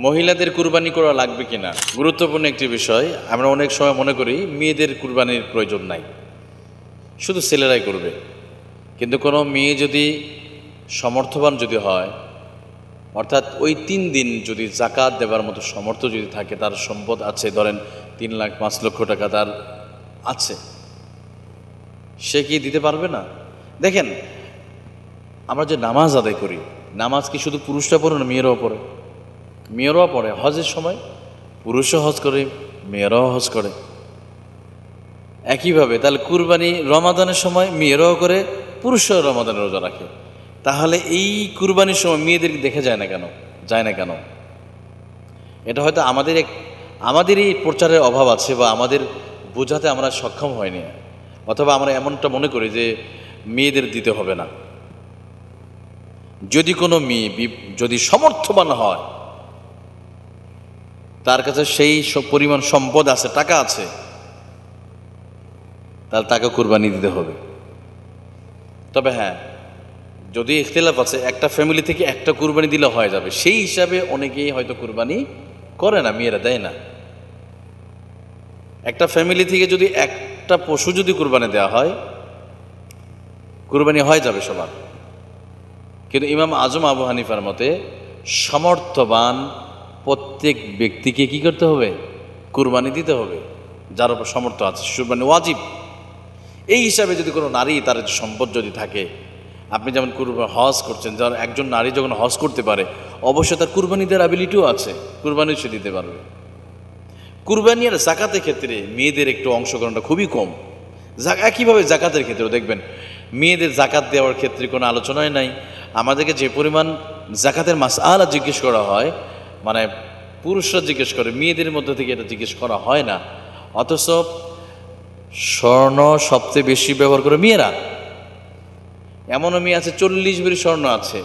মহিলাদের কুরবানি করা লাগবে কিনা? গুরুত্বপূর্ণ একটি বিষয়। আমরা অনেক সময় মনে করি, মেয়েদের কুরবানির প্রয়োজন নাই। শুধু ছেলেরাই করবে। কিন্তু কোনো মেয়ে যদি সমর্থবান যদি হয়, অর্থাৎ ওই তিন দিন যদি জাকাত দেবার মতো সমর্থ যদি থাকে, তার সম্পদ আছে, ধরেন তিন লাখ, পাঁচ লক্ষ টাকা তার আছে, সে কি দিতে পারবে না? দেখেন, আমরা যে নামাজ আদায় করি, নামাজ কি শুধু পুরুষরা পড়ে না মেয়েরাও পড়ে? মেয়েরাও পড়ে, হজের সময় পুরুষও হজ করে, মেয়েরাও হজ করে। একইভাবে তাহলে কুরবানি রমাদানের সময় মেয়েরাও করে পুরুষরাও রমাদানের রোজা রাখে। তাহলে এই কুরবানির সময় মেয়েদেরকে দেখে যায় না কেন? যায় না কেন? এটা হয়তো আমাদের এক আমাদের এই প্রচারের অভাব আছে বা আমাদের বোঝাতে আমরা সক্ষম হয়নি। অথবা আমরা এমনটা মনে করি যে মেয়েদের দিতে হবে না। যদি কোনো মেয়ে যদি সমর্থবান হয় তার কাছে সেই পরিমাণ সম্পদ আছে, টাকা আছে, তাহলে তাকে কুরবানি দিতে হবে। তবে হ্যাঁ যদি ইখতিলাফ আছে, একটা ফ্যামিলি থেকে একটা কুরবানি দিলে হয়ে যাবে। সেই হিসাবে অনেকেই হয়তো কুরবানি করে না, মেয়েরা দেয় না। একটা ফ্যামিলি থেকে যদি একটা পশু যদি কুরবানি দেওয়া হয়, কুরবানি হয়ে যাবে সবার। কিন্তু ইমাম আজম আবু হানিফার মতে, সমর্থবান প্রত্যেক ব্যক্তিকে কি করতে হবে? কুরবানি দিতে হবে। যার উপর সমর্থ আছে। কুরবানি ওয়াজিব। এই হিসাবে যদি কোনো নারী তার সম্পদ যদি থাকে, আপনি যেমন কুরবান হজ করছেন, যার একজন নারী যখন হজ করতে পারে, অবশ্যই তার কুরবানি দেওয়ার অ্যাবিলিটিও আছে। কুরবানি সে দিতে পারবে। কুরবানি আর জাকাতের ক্ষেত্রে মেয়েদের একটু অংশগ্রহণটা খুবই কম। একইভাবে জাকাতের ক্ষেত্রেও দেখবেন, মেয়েদের জাকাত দেওয়ার ক্ষেত্রে কোনো আলোচনাই নাই। আমাদেরকে যে পরিমাণ জাকাতের মাস আলা জিজ্ঞেস করা হয় মানে পুরুষরা জিজ্ঞেস করে, মেয়েদের মধ্যে থেকে এটা জিজ্ঞেস করা হয় না। অথচ স্বর্ণ সবচেয়ে বেশি ব্যবহার করে মেয়েরা। এমনও মেয়ে আছে, চল্লিশ ভরি স্বর্ণ আছে,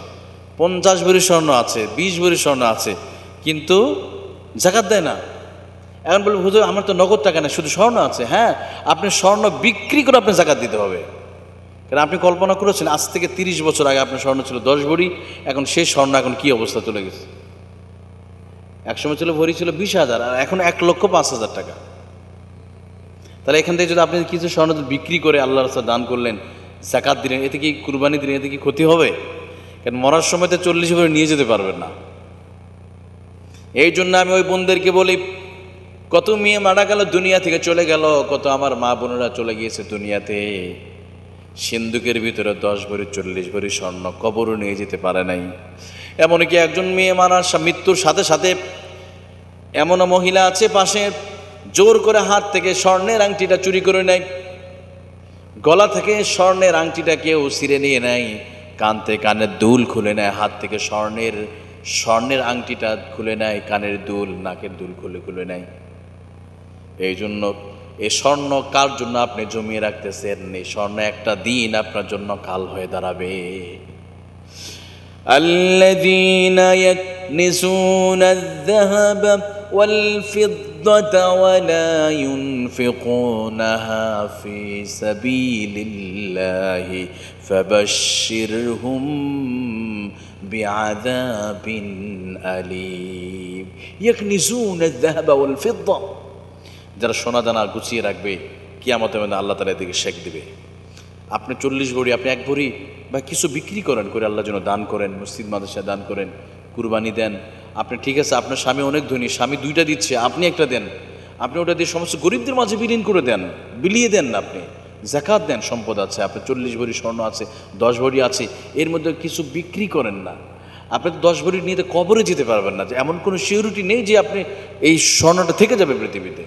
পঞ্চাশ ভরি স্বর্ণ আছে, বিশ ভরি স্বর্ণ আছে, কিন্তু জাকাত দেয় না। এখন বলব, হুজুর, আমার তো নগদ টাকা নেই, শুধু স্বর্ণ আছে। হ্যাঁ আপনি স্বর্ণ বিক্রি করে আপনি জাকাত দিতে হবে। কারণ আপনি কল্পনা করেছেন, আজ থেকে তিরিশ বছর আগে আপনার স্বর্ণ ছিল দশ ভরি, এখন সেই স্বর্ণ এখন কি অবস্থা চলে গেছে? একসময় ছিল ভরি ছিল বিশ হাজার, আর এখন এক লক্ষ পাঁচ হাজার টাকা। তাহলে এখান থেকে যদি আপনি কিছু স্বর্ণ বিক্রি করে আল্লাহ রাস্তা দান করলেন, জাকাত দিলেন, এতে কি কুরবানি দিলেন, এতে কি ক্ষতি হবে? কারণ মরার সময় তো চল্লিশ ভরি নিয়ে যেতে পারবেন না। এই জন্য আমি ওই বোনদেরকে বলি, কত মেয়ে মারা গেল দুনিয়া থেকে চলে গেল, কত আমার মা বোনেরা চলে গিয়েছে দুনিয়াতে। সিন্ধুকের ভিতরে দশ ভরি, চল্লিশ ভরি স্বর্ণ কবরও নিয়ে যেতে পারে নাই। এমনকি একজন মেয়ে মারার মৃত্যুর সাথে সাথে এমনও মহিলা আছে পাশে, জোর করে হাত থেকে স্বর্ণের আংটিটা চুরি করে নেয়। গলা থেকে স্বর্ণের আংটিটা কেউ ছিঁড়ে নিয়ে নেয়। কান থেকে কানের দুল খুলে নেয়, হাত থেকে স্বর্ণের স্বর্ণের আংটিটা খুলে নেয়, কানের দুল, নাকের দুল খুলে খুলে নেয়। এই জন্য এই স্বর্ণ কার জন্য আপনি জমিয়ে রাখতেছেন? এই স্বর্ণ একটা দিন আপনার জন্য কাল হয়ে দাঁড়াবে। الذين يكنزون الذهب والفضة ولا ينفقونها في سبيل الله فبشرهم بعذاب أليم يكنزون الذهب والفضة যারা সোনা দানা গুছিয়ে রাখবে কিয়ামতের মধ্যে আল্লাহ তালা এদিকে শেখ দিবে আপনি চল্লিশ ভরি, আপনি এক ভরি, বা কিছু বিক্রি করেন, করে আল্লাহ যেন দান করেন, মসজিদ, মাদ্রাসায় দান করেন, কুরবানি দেন। আপনি ঠিক আছে, আপনার স্বামী অনেক ধনী, স্বামী দুইটা দিচ্ছে, আপনি একটা দেন। আপনি ওটা দিয়ে সমস্ত গরিবদের মাঝে বিলীন করে দেন, বিলিয়ে দেন না আপনি। জাকাত দেন, সম্পদ আছে আপনার চল্লিশ ভরি স্বর্ণ আছে, দশ ভরি আছে, এর মধ্যে কিছু বিক্রি করেন না। আপনি তো দশ ভরি নিয়ে তো কবরে যেতে পারবেন না, যে এমন কোনো সিউরিটি নেই যে আপনি এই স্বর্ণটা থেকে যাবে পৃথিবীতে।